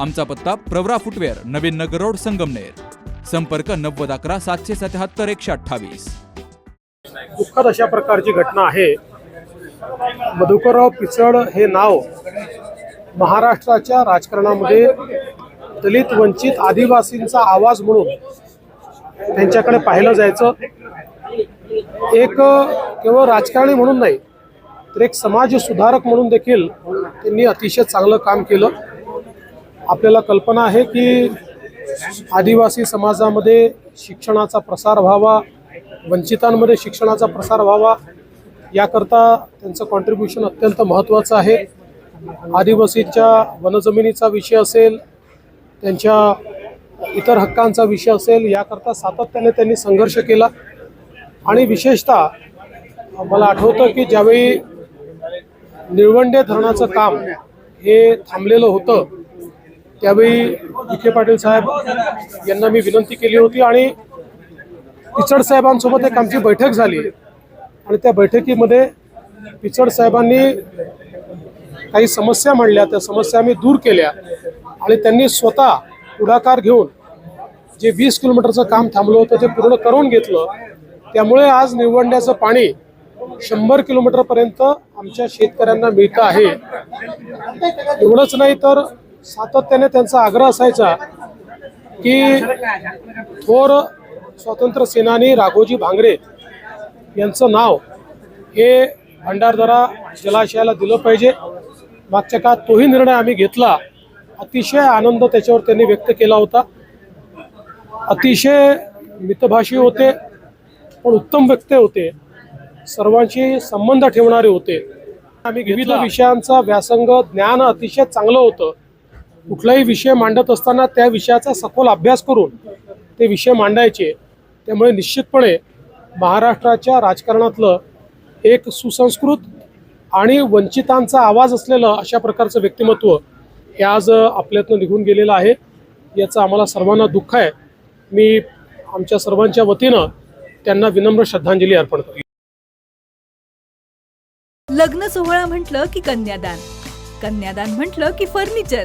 आमचा पत्ता Pravara footwear Navin Nagar road Sangamner. संपर्क नव्वद अकरा सातशे सत्याहत्तर एकशे अठ्ठावीस. दुःखद अशा प्रकारची घटना आहे. मधुकरराव पिचड हे नाव महाराष्ट्राच्या राजकारणामध्ये दलित वंचित आदिवासींचा आवाज म्हणून त्यांच्याकडे पाहिलं जायचं. एक केवळ राजकारणी म्हणून नाही तर एक समाज सुधारक म्हणून देखील त्यांनी अतिशय चांगलं काम केलं. आपल्याला कल्पना आहे की आदिवासी समाजामध्ये शिक्षणाचा प्रसार व्हावा वंचितांमध्ये शिक्षणाचा प्रसार व्हावा याकरता त्यांचं कॉन्ट्रीब्युशन अत्यंत महत्त्वाचं आहे. आदिवासीच्या वनजमिनीचा विषय असेल त्यांच्या इतर हक्कांचा विषय असेल याकरता सातत्याने त्यांनी संघर्ष केला. आणि विशेषतः मला आठवतं की ज्यावेळी निळवंडे धरणाचं काम हे थांबलेलं होतं त्यावेळी विखे पाटील साहेब यांना मी विनंती केली होती आणि पिचड साहेबांसोबत एक आमची बैठक झाली. आणि त्या बैठकीमध्ये पिचड साहेबांनी काही समस्या मांडल्या त्या समस्या आम्ही दूर केल्या आणि त्यांनी स्वतः पुढाकार घेऊन जे वीस किलोमीटरचं काम थांबलं होतं ते पूर्ण करून घेतलं. त्यामुळे आज निवडण्याचं पाणी शंभर किलोमीटरपर्यंत आमच्या शेतकऱ्यांना मिळतं आहे. एवढंच नाही तर सातत्याने त्यांचा आग्रह असायचा की थोर स्वातंत्र्य सेनानी राघोजी भांगरे यांचं नाव हे भंडारदरा जलाशयाला दिलं पाहिजे. मागच्या काळात तोही निर्णय आम्ही घेतला. अतिशय आनंद त्याच्यावर त्यांनी व्यक्त केला होता. अतिशय मितभाषी होते पण उत्तम व्यक्ती होते. सर्वांशी संबंध ठेवणारे होते. आम्ही विविध विषयांचा व्यासंग ज्ञान अतिशय चांगलं होतं. कुठलाही विषय मांडत असताना त्या विषयाचा सखोल अभ्यास करून ते विषय मांडायचे. त्यामुळे निश्चितपणे महाराष्ट्राच्या राजकारणातलं एक सुसंस्कृत आणि वंचितांचा आवाज असलेलं अशा प्रकारचं व्यक्तिमत्व हे आज आपल्यातनं निघून गेलेलं आहे. याचं आम्हाला सर्वांना दुःख आहे. मी आमच्या सर्वांच्या वतीनं त्यांना विनम्र श्रद्धांजली अर्पण करतो. लग्न सोहळा म्हटलं की कन्यादान. कन्यादान म्हटलं की फर्निचर.